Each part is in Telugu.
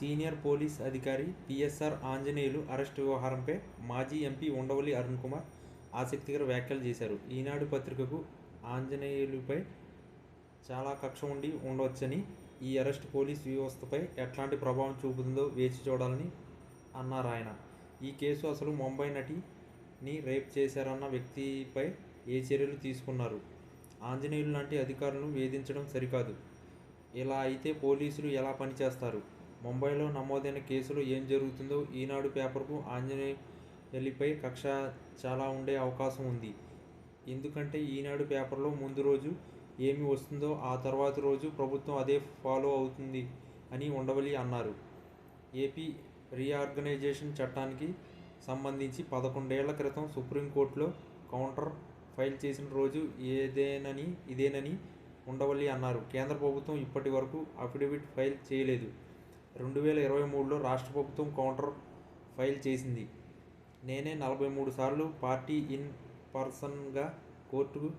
సీనియర్ పోలీస్ అధికారి పిఎస్ఆర్ ఆంజనేయులు అరెస్టు వ్యవహారంపై మాజీ ఎంపీ ఉండవల్లి అరుణ్ కుమార్ ఆసక్తికర వ్యాఖ్యలు చేశారు. ఈనాడు పత్రికకు ఆంజనేయులుపై చాలా కక్ష ఉండి ఉండవచ్చని ఈ అరెస్ట్ పోలీస్ వ్యవస్థపై ఎట్లాంటి ప్రభావం చూపుతుందో వేచి చూడాలని అన్నారు ఆయన. ఈ కేసు అసలు ముంబై నటిని రేప్ చేశారన్న వ్యక్తిపై ఏ చర్యలు తీసుకున్నారు? ఆంజనేయులు లాంటి అధికారులను వేధించడం సరికాదు. ఇలా అయితే పోలీసులు ఎలా పనిచేస్తారు? ముంబైలో నమోదైన కేసులో ఏం జరుగుతుందో ఈనాడు పేపర్కు ఆంజనేయులిపై కక్ష చాలా ఉండే అవకాశం ఉంది. ఎందుకంటే ఈనాడు పేపర్లో ముందు రోజు ఏమి వస్తుందో ఆ తర్వాత రోజు ప్రభుత్వం అదే ఫాలో అవుతుంది అని ఉండవలి అన్నారు. ఏపీ రీఆర్గనైజేషన్ చట్టానికి సంబంధించి పదకొండేళ్ళ క్రితం సుప్రీంకోర్టులో కౌంటర్ ఫైల్ చేసిన రోజు ఏదేనని ఇదేనని ఉండవల్లి అన్నారు. కేంద్ర ప్రభుత్వం ఇప్పటి వరకు అఫిడవిట్ ఫైల్ చేయలేదు. రెండు వేల ఇరవై మూడులో రాష్ట్ర ప్రభుత్వం కౌంటర్ ఫైల్ చేసింది. నేనే నలభై మూడు సార్లు పార్టీ ఇన్ పర్సన్గా కోర్టుకు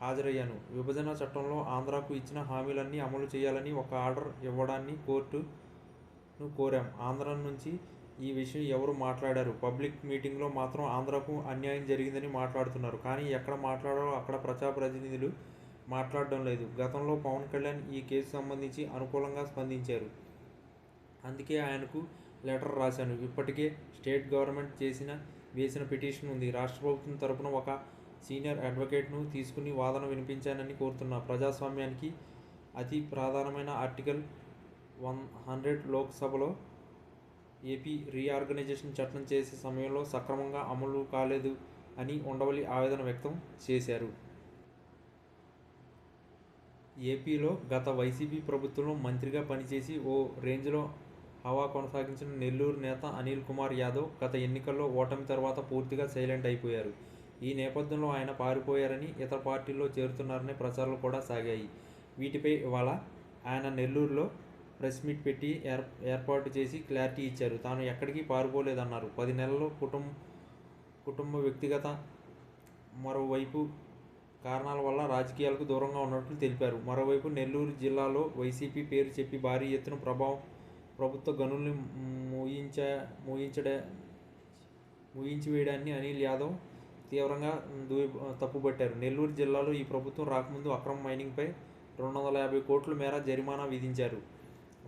హాజరయ్యాను. విభజన చట్టంలో ఆంధ్రాకు ఇచ్చిన హామీలన్నీ అమలు చేయాలని ఒక ఆర్డర్ ఇవ్వడాన్ని కోర్టును కోరాం. ఆంధ్ర నుంచి ఈ విషయం ఎవరు మాట్లాడారు? పబ్లిక్ మీటింగ్లో మాత్రం ఆంధ్రాకు అన్యాయం జరిగిందని మాట్లాడుతున్నారు. కానీ ఎక్కడ మాట్లాడారో అక్కడ ప్రజాప్రతినిధులు మాట్లాడడం లేదు. గతంలో పవన్ కళ్యాణ్ ఈ కేసు సంబంధించి అనుకూలంగా స్పందించారు. అందుకే ఆయనకు లెటర్ రాశాను. ఇప్పటికే స్టేట్ గవర్నమెంట్ చేసిన వేసిన పిటిషన్ ఉంది. రాష్ట్ర ప్రభుత్వం తరపున ఒక సీనియర్ అడ్వకేట్ను తీసుకుని వాదన వినిపించానని కోరుతున్నా. ప్రజాస్వామ్యానికి అతి ప్రధానమైన ఆర్టికల్ వన్ హండ్రెడ్ లోక్సభలో ఏపీ రీఆర్గనైజేషన్ చట్టం చేసే సమయంలో సక్రమంగా అమలు కాలేదు అని ఉండవల్లి ఆవేదన వ్యక్తం చేశారు. ఏపీలో గత వైసీపీ ప్రభుత్వంలో మంత్రిగా పనిచేసి ఓ రేంజ్లో హవా కొనసాగించిన నెల్లూరు నేత అనిల్ కుమార్ యాదవ్ గత ఎన్నికల్లో ఓటమి తర్వాత పూర్తిగా సైలెంట్ అయిపోయారు. ఈ నేపథ్యంలో ఆయన పారిపోయారని ఇతర పార్టీల్లో చేరుతున్నారనే ప్రచారాలు కూడా సాగాయి. వీటిపై ఇవాళ ఆయన నెల్లూరులో ప్రెస్ మీట్ పెట్టి ఏర్ ఏర్పాటు చేసి క్లారిటీ ఇచ్చారు. తాను ఎక్కడికి పారిపోలేదన్నారు. పది నెలల్లో కుటుంబ కుటుంబ వ్యక్తిగత మరోవైపు కారణాల వల్ల రాజకీయాలకు దూరంగా ఉన్నట్లు తెలిపారు. మరోవైపు నెల్లూరు జిల్లాలో వైసీపీ పేరు చెప్పి భారీ ఎత్తున ప్రభావం ప్రభుత్వ గనుల్ని మూయించ మూయించడ వేయడాన్ని అనిల్ యాదవ్ తీవ్రంగా దూ తప్పుబట్టారు. నెల్లూరు జిల్లాలో ఈ ప్రభుత్వం రాకముందు అక్రమ మైనింగ్పై రెండు వందల యాభై కోట్ల మేర జరిమానా విధించారు.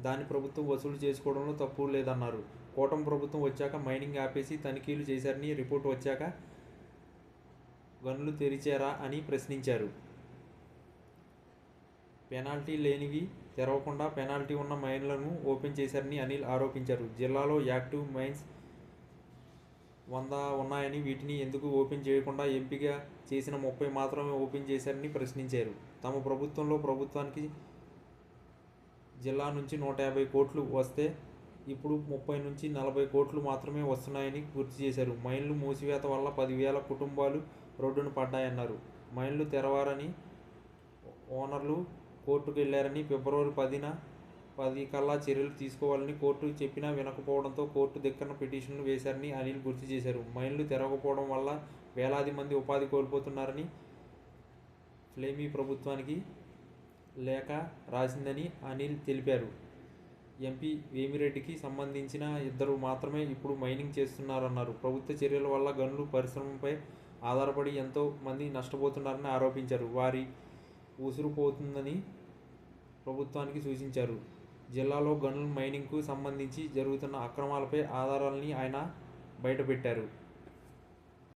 దాన్ని ప్రభుత్వం వసూలు చేసుకోవడంలో తప్పు లేదన్నారు. కూటమి ప్రభుత్వం వచ్చాక మైనింగ్ ఆపేసి తనిఖీలు చేశారని రిపోర్ట్ వచ్చాక గనులు తెరిచారా అని ప్రశ్నించారు. పెనాల్టీ లేనివి తెరవకుండా పెనాల్టీ ఉన్న మైన్లను ఓపెన్ చేశారని అనిల్ ఆరోపించారు. జిల్లాలో యాక్టివ్ మైన్స్ వంద ఉన్నాయని వీటిని ఎందుకు ఓపెన్ చేయకుండా ఎంపిక చేసిన ముప్పై మాత్రమే ఓపెన్ చేశారని ప్రశ్నించారు. తమ ప్రభుత్వంలో ప్రభుత్వానికి జిల్లా నుంచి నూట యాభై కోట్లు వస్తే ఇప్పుడు ముప్పై నుంచి నలభై కోట్లు మాత్రమే వస్తున్నాయని గుర్తు చేశారు. మైన్లు మూసివేత వల్ల పదివేల కుటుంబాలు రోడ్డున పడ్డాయన్నారు. మైన్లు తెరవారని ఓనర్లు కోర్టుకు వెళ్ళారని ఫిబ్రవరి పదిన పది కల్లా చర్యలు తీసుకోవాలని కోర్టు చెప్పినా వినకపోవడంతో కోర్టు దిక్కన పిటిషన్లు వేశారని అనిల్ గుర్తు చేశారు. మైన్లు తెరవకపోవడం వల్ల వేలాది మంది ఉపాధి కోల్పోతున్నారని ఫ్లేమీ ప్రభుత్వానికి లేఖ రాసిందని అనిల్ తెలిపారు. ఎంపీ వేమిరెడ్డికి సంబంధించిన ఇద్దరు మాత్రమే ఇప్పుడు మైనింగ్ చేస్తున్నారన్నారు. ప్రభుత్వ చర్యల వల్ల గనులు పరిశ్రమపై ఆధారపడి ఎంతో మంది నష్టపోతున్నారని ఆరోపించారు. వారి ఉసురుపోతుందని ప్రభుత్వానికి సూచించారు. జిల్లాలో గనుల మైనింగ్కు సంబంధించి జరుగుతున్న అక్రమాలపై ఆధారాలని ఆయన బయటపెట్టారు.